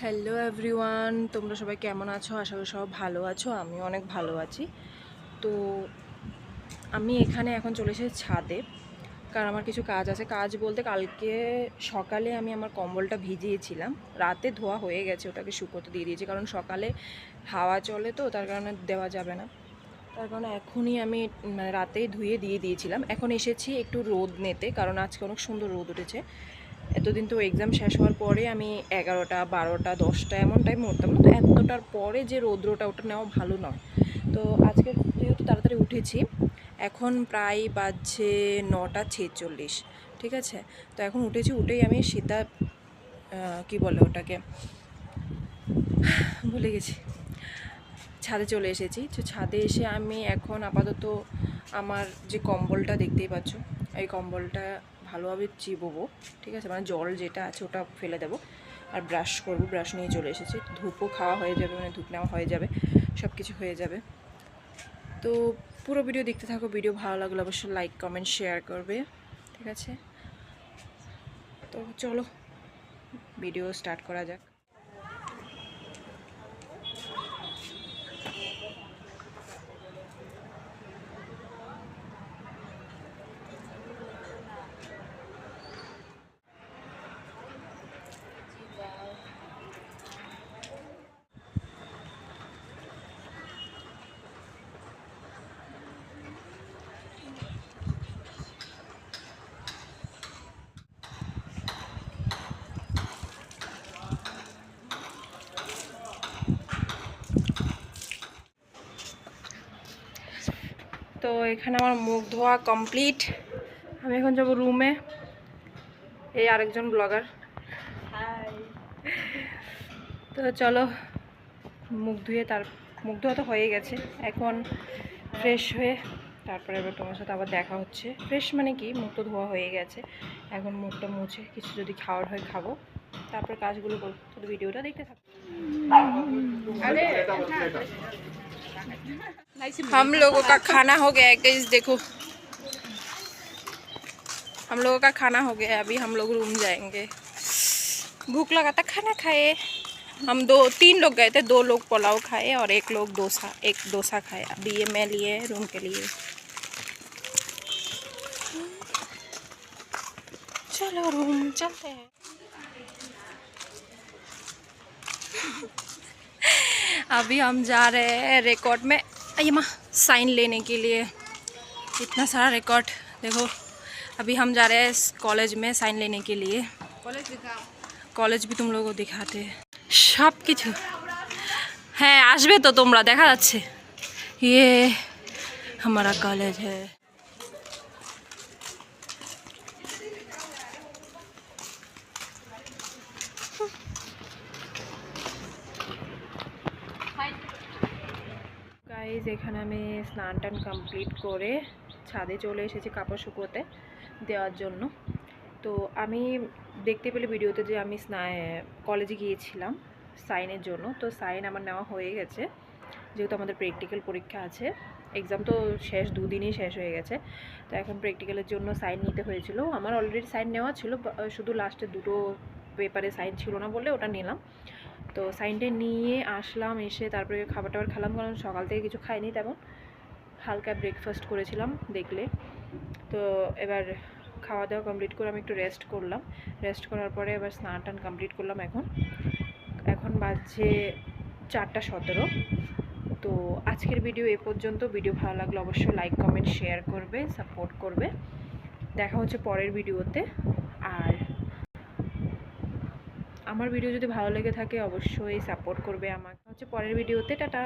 Hello everyone তোমরা সবাই কেমন আছো? আশা করি সব ভালো আছো। আমি অনেক ভালো আছি। তো আমি এখানে এখন চলে এসেছি ছাদে। কারণ আমার কিছু কাজ আছে। কাজ বলতে কালকে সকালে আমি আমার কম্বলটা ভিজিয়েছিলাম। রাতে ধোয়া হয়ে গেছে। ওটাকে শুকোতে দিয়ে দিয়েছি। কারণ সকালে হাওয়া চলে তো, তার কারণে দেওয়া যাবে না। তার কারণে এখনই আমি মানে রাতেই ধুয়ে দিয়ে দিয়েছিলাম। এখন এসেছি একটু রোদ নিতে। কারণ আজকে অনেক সুন্দর রোদ উঠেছে। এতদিন তো এক্সাম শেষ হওয়ার পরে আমি এগারোটা, বারোটা, দশটা এমন টাইম উঠতাম না, তো এতটার পরে যে রৌদ্রটা ওটা নেওয়া ভালো নয়। তো আজকে যেহেতু তাড়াতাড়ি উঠেছি, এখন প্রায় বাজছে নটা ছেচল্লিশ, ঠিক আছে? তো এখন উঠেছি, উঠেই আমি সীতা কি বলে ওটাকে, ভুলে গেছি, ছাদে চলে এসেছি। তো ছাদে এসে আমি এখন আপাতত আমার যে কম্বলটা দেখতেই পাচ্ছ, এই কম্বলটা ভালোভাবে চিবোবো, ঠিক আছে? মানে জল যেটা আছে ওটা ফেলে দেবো আর ব্রাশ করব, ব্রাশ নিয়ে চলে এসেছি। ধূপও খাওয়া হয়ে যাবে মানে ধূপ নেওয়া হয়ে যাবে সব কিছু হয়ে যাবে। তো পুরো ভিডিও দেখতে থাকো, ভিডিও ভালো লাগলে অবশ্যই লাইক, কমেন্ট, শেয়ার করবে, ঠিক আছে? তো চলো, ভিডিও স্টার্ট করা যাক। তো এখানে আমার মুখ ধোয়া কমপ্লিট। আমি এখন যাব রুমে। এই আরেকজন ব্লগার। তো চলো মুখ ধুয়ে তার মুখ ধোয়া তো হয়ে গেছে। এখন ফ্রেশ হয়ে তারপরে এবার তোমার সাথে আবার দেখা হচ্ছে। ফ্রেশ মানে কি? মুখ তো ধোয়া হয়ে গেছে। এখন মুখটা মুছে কিছু যদি খাওয়ার হয় খাব। তারপরে কাজগুলো করব। তো ভিডিওটা দেখতে থাকো। हम लोगों का खाना हो गया है देखो। हम लोगों का खाना हो गया है, अभी हम लोग रूम जाएँगे। भूख लगा था खाना खाए। हम दो, तीन लोग गए थे, दो लोग पुलाव खाए और एक लोग डोसा, एक डोसा खाए। अभी ये मैं लिए रूम के लिए। चलो रूम, चलते हैं। अभी हम जा रहे हैं रिकॉर्ड में। अये माँ साइन लेने के लिए इतना सारा रिकॉर्ड देखो अभी हम जा रहे हैं इस कॉलेज में साइन लेने के लिए কলেজ भी तुम लोगों को दिखाते हैं সব কিছু হ্যাঁ আসবে তো তোমরা দেখা যাচ্ছে ইয়ে हमारा कॉलेज है গাইজ এখানে আমি স্নান টান কমপ্লিট করে ছাদে চলে এসেছি কাপড় শুকোতে দেওয়ার জন্য। তো আমি দেখতে পেলে ভিডিওতে যে আমি কলেজে গিয়েছিলাম সাইনের জন্য। তো সাইন আমার নেওয়া হয়ে গেছে, যেহেতু আমাদের প্র্যাকটিক্যাল পরীক্ষা আছে। এক্সাম তো শেষ, দুদিনই শেষ হয়ে গেছে। তো এখন প্র্যাকটিক্যালের জন্য সাইন নিতে হয়েছিল। আমার অলরেডি সাইন নেওয়া ছিল শুধু লাস্টে দুটো পেপারে সাইন ছিল না বলে ওটা নিলাম। তো সাইনটা নিয়ে আসলাম, এসে তারপরে খাবার টাবার খেলাম, কারণ সকাল থেকে কিছু খাইনি তেমন। হালকা ব্রেকফাস্ট করেছিলাম দেখলে। তো এবার খাওয়া দাওয়া কমপ্লিট করে আমি একটু রেস্ট করলাম। রেস্ট করার পরে এবার স্নান টান কমপ্লিট করলাম এখন। এখন বাজছে চারটা সতেরো। তো আজকের ভিডিও এ পর্যন্ত। ভিডিও ভালো লাগলে অবশ্যই লাইক কমেন্ট শেয়ার করবে সাপোর্ট করবে। দেখা হচ্ছে পরের ভিডিওতে আর আমার ভিডিও যদি ভালো লেগে থাকে অবশ্যই সাপোর্ট করবে আমাকে। হচ্ছে পরের ভিডিওতে টাটা।